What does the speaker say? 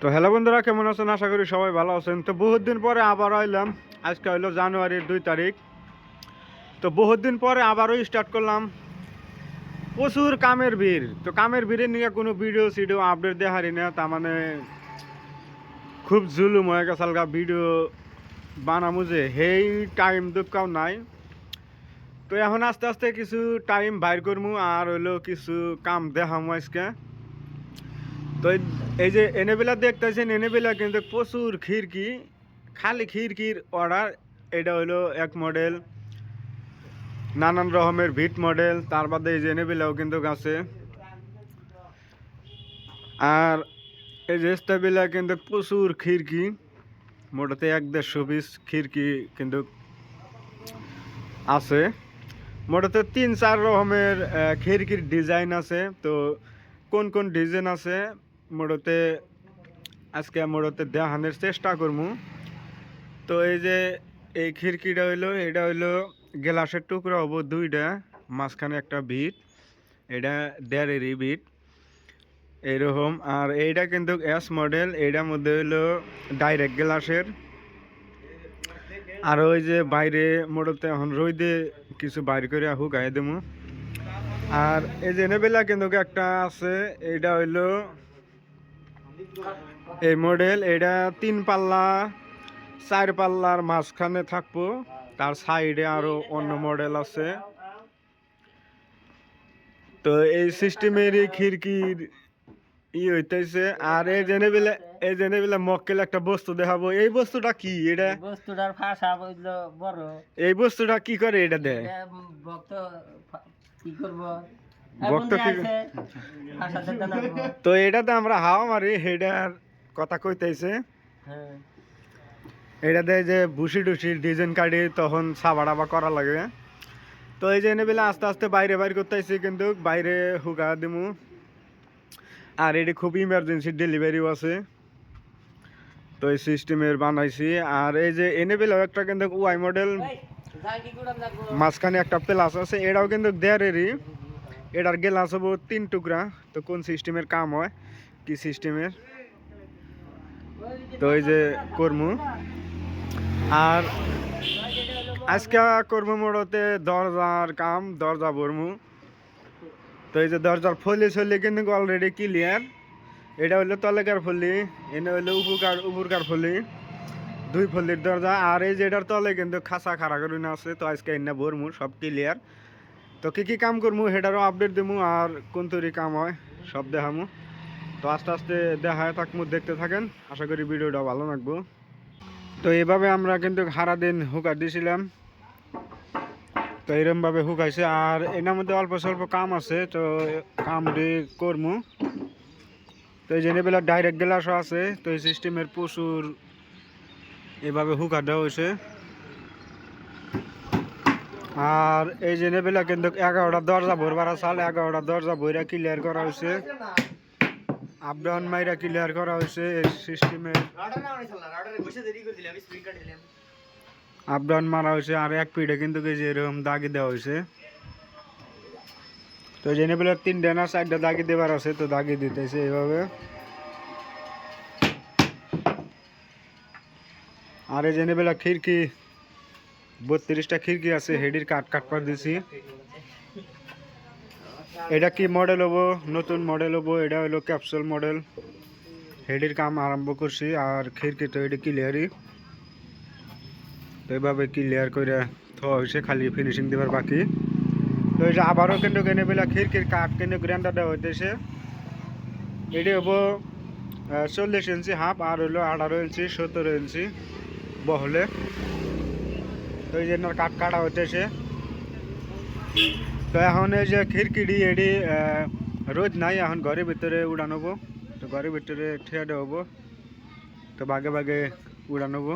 তো হ্যালো বন্ধুরা, কেমন আছেন? আশা করি সবাই ভালো আছেন। তো বহুত দিন পরে আবার আইলাম। আজকে হইল জানুয়ারির দুই তারিখ। তো বহুত দিন পরে আবারও স্টার্ট করলাম প্রচুর কামের ভিড়। তো কামের ভিড়ে নিয়ে কোনো ভিডিও সিডিও আপডেট দেখারি না। তার মানে খুব জুলুম হয়ে গেছে হালকা ভিডিও বানামু যে। সেই টাইম দুঃখাও নাই। তো এখন আস্তে আস্তে কিছু টাইম বাইর করমু। আর হইল কিছু কাম দেখামু আজকে। তো এই- যে এনেবেলা দেখতেছেন এনেবেলা কিন্তু প্রচুর খিড়কি, খালি খিড়কির অর্ডার এটা হলো এক মডেল নানান রকমের ভিট মডেল তার বাদে এই যে এনেবেলাও কিন্তু আছে। আর এই যে স্টেবিলা কিন্তু প্রচুর খিড়কি, মোটাতে এক দেড়শো পিস খিড়কি কিন্তু আছে। মোটাতে তিন চার রকমের খিড়কির ডিজাইন আছে। তো কোন কোন ডিজাইন আছে? মোড়তে, আজকে মোড়তে দেখানোর চেষ্টা করব তো এই যে এই খিড়কিটা হইল, এটা হইল গ্লাসের টুকরা হব দুইটা, মাঝখানে একটা বিট, এটা দেড়েরই বিট, এরকম। আর এইটা কিন্তু এস মডেল এইটার মধ্যে হইল ডাইরেক্ট গ্লাসের। আর ওই যে বাইরে মোড়তে এখন রইদে কিছু বাইর করে হুকাই দেবো আর এই যে নেবেলা কিন্তু একটা আছে এইটা হইল এই মডেল এটা তিন পাল্লা চার পাল্লার মাঝখানে থাকব। তার সাইডে আরও অন্য মডেল আছে। তো এই সিস্টেমেরই খিড়কির ই হইতেছে। আর এই জেনে বেলে এই জেনেবেলা মক্কেল একটা বস্তু দেখাবো। এই বস্তুটা কি? এটা বস্তুটার বুঝলো বড়। এই বস্তুটা কি করে এটা দেয়? ভক্ত কি করব? লাগবো তো এটাতে আমরা হাওয়া মারি হেডার কথা কইতেছে হ্যাঁ। এটা দেয় যে ভুসি টুসি ডিজাইন কাটি তখন সাবা ডাবা করা লাগে। তো এই যে এনে বেলা আস্তে আস্তে বাইরে বাইর করতেছি কিন্তু বাইরে হুকা দিমু। আর এটি খুব ইমার্জেন্সি ডেলিভারিও আছে। তো এই সিস্টেমের বানাইছি। আর এই যে এনে বেলা একটা কিন্তু ওয়াই মডেল মাঝখানে একটা প্লাস আছে এটাও কিন্তু দেয়ারেরই। এটার গ্লাস হব তিন টুকরা। তো কোন সিস্টেমের কাম হয়? কি সিস্টেমের? তো এই যে কর্মু। আর আজকে কর্ম মোড়তে দরজার কাম, দরজা ভরমু। তো এই যে দরজার ফলি চলি কিন্তু অলরেডি ক্লিয়ার এটা হইল তলেকার ফলি এনে হইল উপকার, উপরকার ফলি। দুই ফলির দরজা। আর এই যে এটার তলে কিন্তু খাসা খাড়া করে আছে তো আজকে এনে ভরমু, সব ক্লিয়ার তো কি কি কাম করমু সেটারও আপডেট দিমু আর কোন তৈরি কাম হয়, সব দেখামু। তো আস্তে আস্তে দেখায় থাকমু, দেখতে থাকেন। আশা করি ভিডিওটা ভালো লাগবো। তো এভাবে আমরা কিন্তু সারা দিন হুকা দিছিলাম। তো এরমভাবে হুকাইছে আর এনার মধ্যে অল্প স্বল্প কাম আছে, তো কাম করমু। তো এই জেনেবেলা ডাইরেক্ট গ্লাসও আছে, তো এই সিস্টেমের প্রচুর এভাবে হুকা দেওয়া হয়েছে। আর এই জেনেবেলা কিন্তু এগারোটা দরজা ভরবার চাল এগারোটা দরজা বইরা ক্লিয়ার করা হয়েছে আপডাউন মাইরা ক্লিয়ার করা হয়েছে এই সিস্টেমে আপডাউন মারা হয়েছে আর এক পিঠে কিন্তু যে এরকম দাগি দেওয়া হয়েছে তো জেনে বেলা তিনটা না চারটা দাগি দেবার আছে, তো দাগি দিতেছে এইভাবে। আর এই জেনে বেলা খিড়কি বত্রিশটা খিড়কি আছে, হেডির কাট কাট করে দিছি। এটা কি মডেল হব? নতুন মডেল হব? এটা হলো ক্যাপসুল মডেল হেডির কাম আরম্ভ করছি আর খিড়কি তো এটা ক্লিয়ারই তো এইভাবে ক্লিয়ার করে থোয়া হয়েছে খালি ফিনিশিং দেবার বাকি। তো যে আবারও কিন্তু কেনে বেলা খিড়কির কাঠ কিন্তু গ্র্যান্ডার দেওয়া হইতেছে। এটি হব চল্লিশ ইঞ্চি হাফ আর হইল আঠারো ইঞ্চি সতেরো ইঞ্চি বহলে। তো এই জন্য কাঠ কাটা হইতেছে। তো এখন এই যে খিড়কিডি এডি রোজ নাই, এখন ঘরের ভিতরে উড়ানোবো তো ঘরের ভিতরে ঠিয়া হব। তো বাগে বাগে উড়ানোবো